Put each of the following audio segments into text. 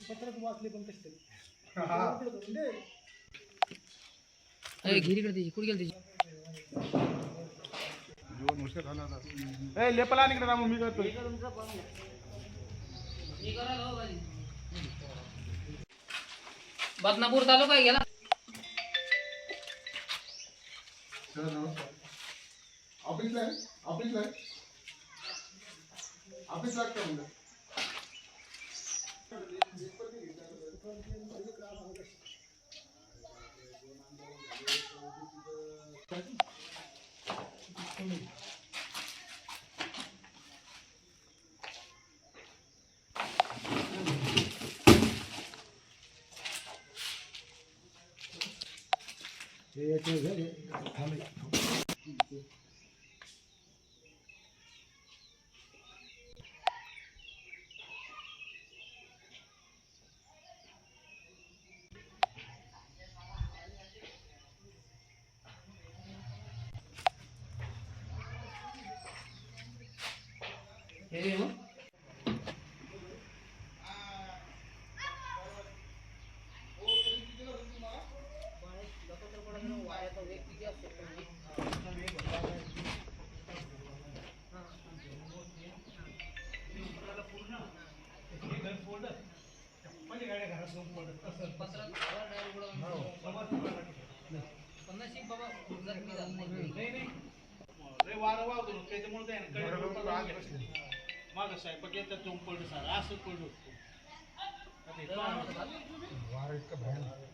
पत्रच वाचले पण त्याची कुठे गेली त्याची लेपला इकडे रामो मी करतो. बदनापूर तालुका गेला? नमस्कार ऑफिसला आहे? ऑफिसला आहे? ऑफिसला आहे का म्हणलं हे रे मग. पन्नास एक बाबा जर मी जात नाही. वारं वावरून त्याच्यामुळे काय ना कडे माग स्वयंपाक येतात तो पडलं सारं असं पडलं वार इतकं भयानक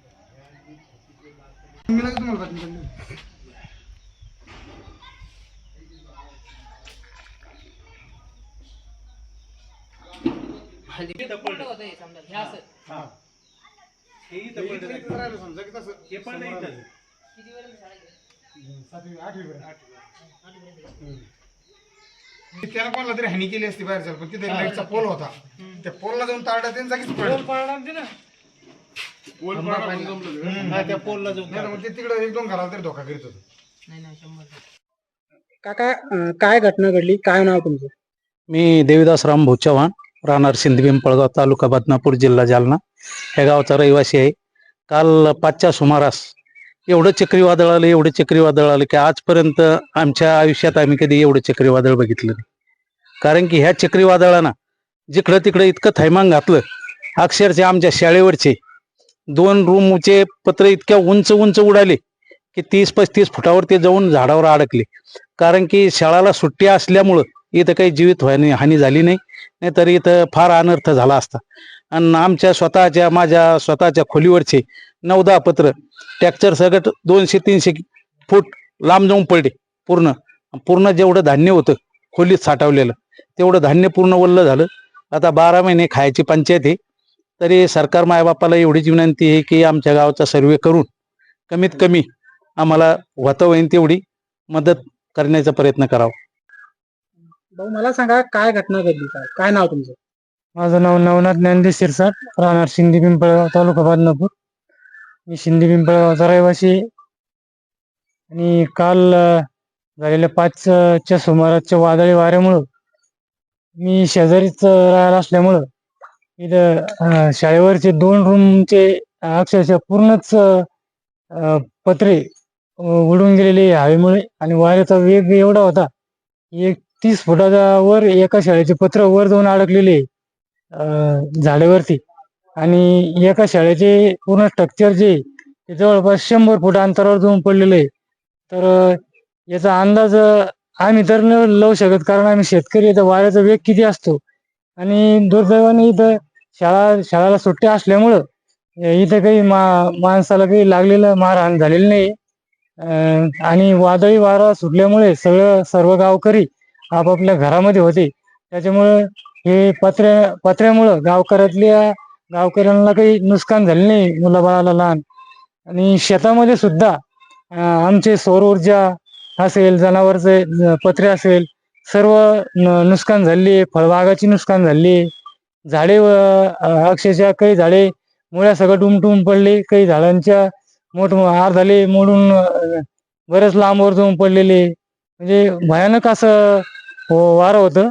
तुम्हाला बातमी कळली. होतं हे समजा हे असं हा. हे हे इथं इथं- पडलं इथं राहिलं समजा की तसं. हे पण नाही समोर इथं. आलं. किती वेळ? सातवी आठवी पर्यंत. हम्म. त्याला कोणाला तरी हानी केली असती बाहेर पण तिथे लाईटचा पोल होता. त्या पोलला जाऊन तारडा त्यांनी जागीच पडलं? पडला ना पोल त्या पोलला जाऊन नाही तर मग ते तिकडे एक दोन घराला तरी धोका करीत होतं. नाही नाही शंभर टक्के. काका काय घटना घडली? काय नाव तुमचं? मी देवीदास रामभाऊ चव्हाण राहणार सिंधी पिंपळगाव तालुका बदनापूर जिल्हा जालना. या गावचा रहिवासी आहे. काल पाचच्या सुमारास एवढं चक्रीवादळ आलं एवढं चक्रीवादळ आलं की आजपर्यंत आमच्या आयुष्यात आम्ही कधी एवढं चक्रीवादळ बघितलं नाही. कारण की ह्या चक्रीवादळानं जिकडं तिकडं इतकं थैमान घातलं अक्षरशः आमच्या शाळेवरचे दोन रूमचे पत्र इतक्या उंच उंच उडाले की तीस पस्तीस फुटावर ते जाऊन झाडावर अडकले. कारण की शाळाला सुट्टी असल्यामुळं इथं काही जीवित हानी हानी झाली नाही नाहीतर इथं फार अनर्थ झाला असता. आणि आमच्या स्वतःच्या माझ्या स्वतःच्या खोलीवरचे नऊ दहा पत्र. ट्रॅक्चर सगट दोनशे तीनशे फूट लांब जाऊन पडले. पूर्ण. पूर्ण जेवढं धान्य होतं खोलीत साठवलेलं तेवढं धान्य पूर्ण वल्ल झालं. आता बारा महिने खायची पंचायत आहे. तरी सरकार मायबापाला एवढीच विनंती आहे की आमच्या गावाचा सर्वे करून कमीत कमी आम्हाला होतं होईन तेवढी मदत करण्याचा प्रयत्न करावा. भाऊ मला सांगा काय घटना घडली? काय काय नाव तुमचं? माझं नाव नवनाथ ज्ञानदेव शिरसाट राहणार शिंदे पिंपळगाव तालुका बदनापूर. मी शिंदे पिंपळगावचा रहिवासी. आणि काल झालेल्या पाचच्या सुमाराच्या वादळी वाऱ्यामुळं मी शेजारीच राहायला असल्यामुळं इथं शाळेवरचे दोन रूमचे अक्षरशः पूर्णच पत्रे उडून गेलेले हवेमुळे आणि वाऱ्याचा वेग एवढा होता एक तीस फुटाच्या वर एका शाळेचे पत्र वर जाऊन अडकलेले अं, झाडावरती. आणि एका शाळेचे पूर्ण स्ट्रक्चर जे आहे, ते जवळपास शंभर फूट अंतरावर जाऊन पडलेलं आहे. तर याचा अंदाज आम्ही तर न लावू शकत कारण आम्ही शेतकरी इथं वाऱ्याचा वेग किती असतो? आणि दुर्दैवाने इथं शाळा शाळेला सुट्ट्या असल्यामुळं इथं काही मा माणसाला काही लागलेलं मारहाण झालेली नाही. आणि वादळी वारा सुटल्यामुळे सगळं सर्व गावकरी आपापल्या घरामध्ये होते. त्याच्यामुळं हे पत्र्या पत्र्यामुळं गावकऱ्यातल्या गावकऱ्यांना काही नुकसान झाले नाही मुलाबाळाला लहान. आणि शेतामध्ये सुद्धा आमचे सौर ऊर्जा असेल जनावरचे पत्रे असेल सर्व न- नुकसान झालेली फळबागाची नुकसान झाली. झाडे व अक्षरशः काही झाडे मुळ्या सगळं उमटून पडले काही झाडांच्या मोठ झाले मोडून बरेच लांबवर जाऊन पडलेले. म्हणजे भयानक असं हो- वारं होतं.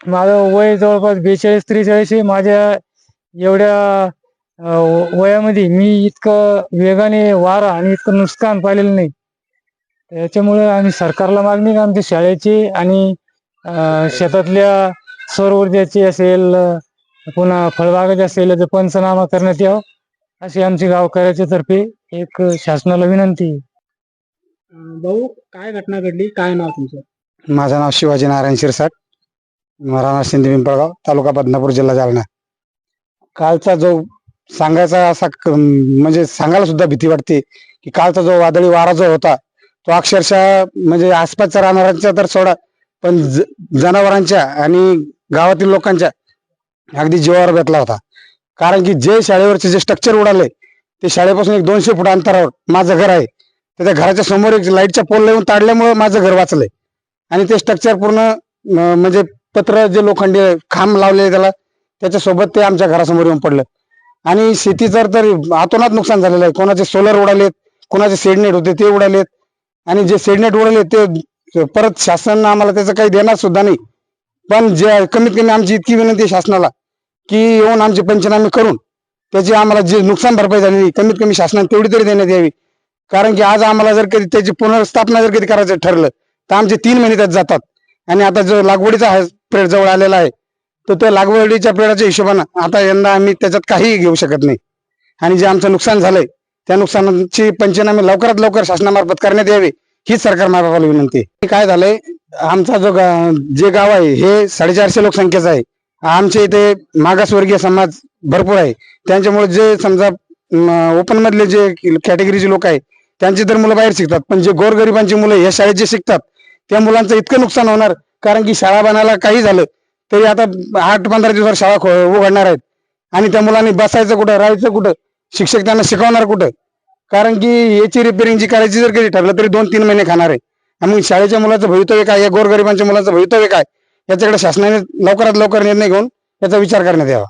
माझं वय जवळपास बेचाळीस त्रेचाळीस माझ्या एवढ्या वयामध्ये मी इतकं वेगाने वारा आणि इतकं नुकसान पाहिलेलं नाही. त्याच्यामुळे आम्ही सरकारला मागणी का आमच्या शाळेची आणि शेतातल्या सौर ऊर्जाची असेल पुन्हा फळबागाची असेल याचा पंचनामा करण्यात यावं अशी आमची गावकऱ्याच्या तर्फे एक शासनाला विनंती भाऊ काय घटना घडली? काय नाव तुमचं? माझं नाव शिवाजी नारायण शिरसाट. राहणार सिंधी पिंपळगाव तालुका बदनापूर जिल्हा जालना. कालचा जो सांगायचा असा म्हणजे सांगायला सुद्धा भीती वाटते की कालचा जो वादळी वारा जो होता तो अक्षरशः म्हणजे आसपासच्या राहणाऱ्यांचा तर सोडा पण ज- जनावरांच्या आणि गावातील लोकांच्या अगदी जीवावर बेतला होता. कारण की जे शाळेवरचे जे स्ट्रक्चर उडाले ते शाळेपासून एक दोनशे फूट अंतरावर माझं घर आहे. त्याच्या घराच्या समोर एक लाईटच्या पोल लावून ताडल्यामुळे माझं घर वाचलंय. आणि ते स्ट्रक्चर पूर्ण म्हणजे पत्र जे लोखंडी खांब लावले त्याला त्याच्यासोबत ते आमच्या घरासमोर येऊन पडलं. आणि शेतीचं तर अतोनात नुकसान झालेलं आहे. कोणाचे सोलर उडालेत कोणाचे सेडनेट होते ते उडालेत. आणि जे सेडनेट उडाले ते परत शासन आम्हाला त्याचं काही देणार सुद्धा नाही. पण जे कमीत कमी आमची इतकी विनंती आहे शासनाला की येऊन आमचे पंचनामे करून त्याची आम्हाला जे नुकसान भरपाई झालेली कमीत कमी शासनाने तेवढी तरी देण्यात यावी. कारण की आज आम्हाला जर कधी त्याची पुनर्स्थापना जर कधी करायचं ठरलं तर आमचे तीन महिने त्यात जातात. आणि आता जो लागवडीचा हा जवळ आलेला आहे तर त्या लागवडीच्या पेडाच्या हिशोबानं आता यंदा आम्ही त्याच्यात काहीही घेऊ शकत नाही. आणि जे आमचं नुकसान झालंय त्या नुकसानाची पंचनामे लवकरात लवकर शासनामार्फत करण्यात यावे हीच सरकार मार्फत विनंती काय झालंय आमचा जो गा- जे गाव आहे हे साडेचारशे लोकसंख्येचं आहे. आमच्या इथे मागासवर्गीय समाज भरपूर आहे. त्यांच्यामुळे जे समजा ओपन मधले जे कॅटेगरीचे लोक आहे त्यांची तर मुलं बाहेर शिकतात पण जे गोरगरिबांची मुलं या शाळेत जे शिकतात त्या मुलांचं इतकं नुकसान होणार कारण की शाळा बनायला काही झालं तरी आता आठ पंधरा दिवसावर शाळा खो- उघडणार आहेत. आणि त्या मुलांनी बसायचं कुठं राहायचं कुठं शिक्षक त्यांना शिकवणार कुठं? कारण की याची रिपेरिंगची करायची जर कधी ठरलं तरी दोन तीन महिने खाणार आहे. मग शाळेच्या मुलाचं भवितव्य काय? या गोरगरिबांच्या मुलाचं भवितव्य काय? याच्याकडे शासनाने लवकरात लवकर निर्णय घेऊन याचा विचार करण्यात यावा.